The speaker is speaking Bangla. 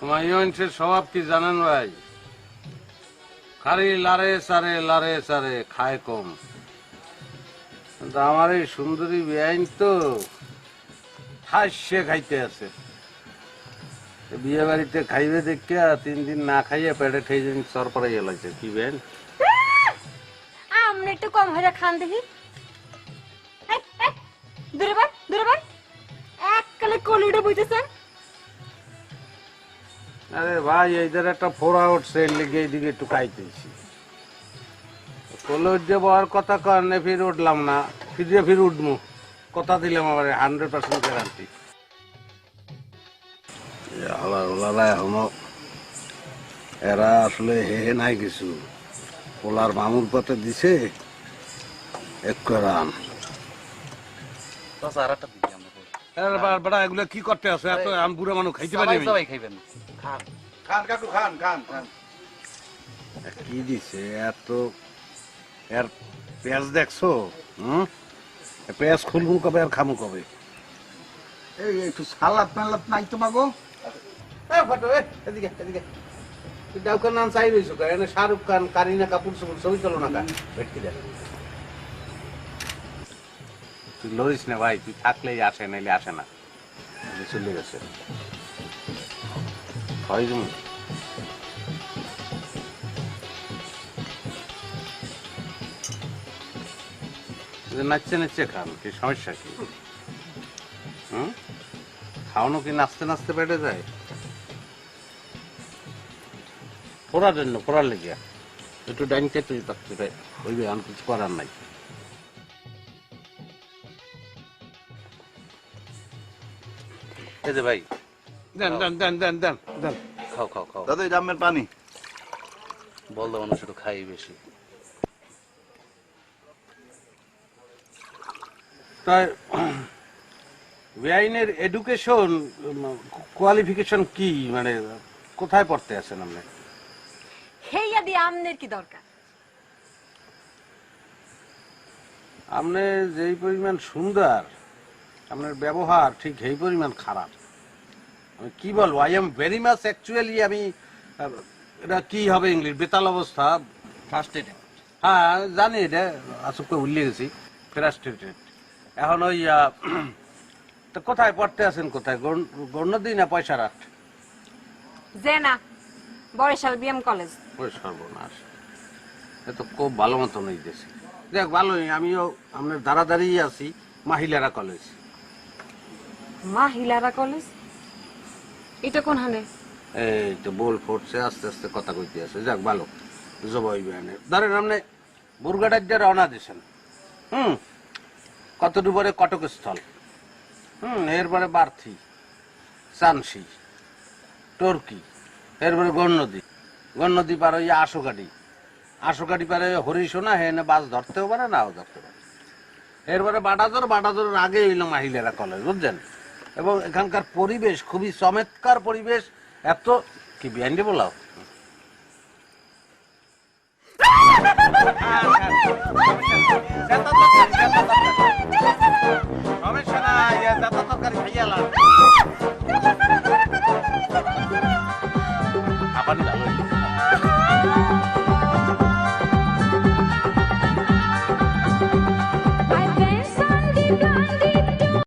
হুমায়ুনের স্বভাব কি জানেন ভাই? খালি লারে সারে লারে সারে খায় কম। কিন্তু আমার এই সুন্দরী বেআইন তো হাসছে খাইতে আছে। বিয়ে বাড়িতে খাইবে দেখিয়া তিন দিন না খাইয়া পেটে খেয়ে দিন সর পড়াই গেলাইছে কি বেন? আমরা একটু কম হয়ে খান দেখি। দূরে বান দূরে বান এক কালে কলিটা বুঝতেছেন আরে ভাই এইদের একটা ফোড়া উঠছে এর লিগে এইদিকে একটু খাইতেছি কলেজ যে বহার কথা কারণে ফির উঠলাম না। ফিরে ফির উঠবো। কথা দিলাম আবার হান্ড্রেড পার্সেন্ট গ্যারান্টি আল্লাহ ওলারা এখনও এরা আসলে হে হে নাই কিছু। ওলার মামুর পথে দিছে এক রান আর একটা এগুলো কি করতে আছে? এত আমি বুড়ো মানুষ খাইতে পারি আমি। সবাই খাইবেন। খান। খান কাকু খান খান খান। কি দিছে? এত এর পেঁয়াজ দেখছ? হুম? পেঁয়াজ খুলবো কবে আর খামু কবে? এই একটু সালাদ মালাদ নাই তোমাগো এদিকে এদিকে। তুই ডাউকার নাম চাই রয়েছো এনে শাহরুখ খান কারিনা কাপুর ছবি চলো না কা? ভেটকি দেখ তুই লড়িস না ভাই, তুই থাকলেই আসে, নাইলে আসে না। চলে গেছে। হয় তুমি নাচছে নাচছে খান, কি সমস্যা কি? হুম? খাওয়ানো কি নাচতে নাচতে পেটে যায়? পড়ার জন্য, পড়ার লেগে একটু ডাইনিতে তুই থাকতে ওইবে আমি কিছু করার নাই। এই যে ভাই। দেন দেন দেন দেন দেন দেন। খাও খাও খাও। দাদা এই জামের পানি। বলদা মানুষ একটু খাই বেশি। তাই বেআইনের এডুকেশন কোয়ালিফিকেশন কি? মানে কোথায় পড়তে আছেন আপনি? হেইয়া দিয়ে আমনের কি দরকার? আপনি যেই পরিমাণ সুন্দর আপনার ব্যবহার ঠিক সেই পরিমাণ খারাপ। কি বলব I am very much actually আমি এটা কি হবে ইংলিশ? বেতাল অবস্থা ফার্স্ট হ্যাঁ জানি এটা আসলে ভুলে গেছি। ফ্রাস্ট্রেটেড এখন ওই তো কোথায় পড়তে আছেন কোথায়? গণ্য দিই না পয়সা রাখ যে না বরিশাল বিএম কলেজ। ওই সর্বনাশ এ তো খুব ভালো মতন দেশে। দেখ ভালোই আমিও আপনার দাঁড়াদাঁড়ি আছি মাহিলারা কলেজ। মাহিলারা কলেজ? এটা কোন হানে এই তো বল ফুটছে আস্তে আস্তে কথা কইতে আছে। যাক, ভালো। জবাই বেয়ানে ধরেন আপনি বুর্গাটার যে রওনা দিয়েছেন। হুম? কত পরে কটক স্থল হুম, এরপরে বার্থি, চানসি, টর্কি, এরপরে গণনদী গণনদী পার হইয়া আশোকাটি আশোকাটি পারে হরিশোনা হেনে বাস ধরতেও পারে, নাও ধরতে পারে। এরপরে বাটাজোর, বাটাজোরের আগে হইল মাহিলেরা কলেজ বুঝছেন? এবং এখানকার পরিবেশ খুবই চমৎকার পরিবেশ। এত কি বিহাইন্ডে বলাও? সমস্যা নাই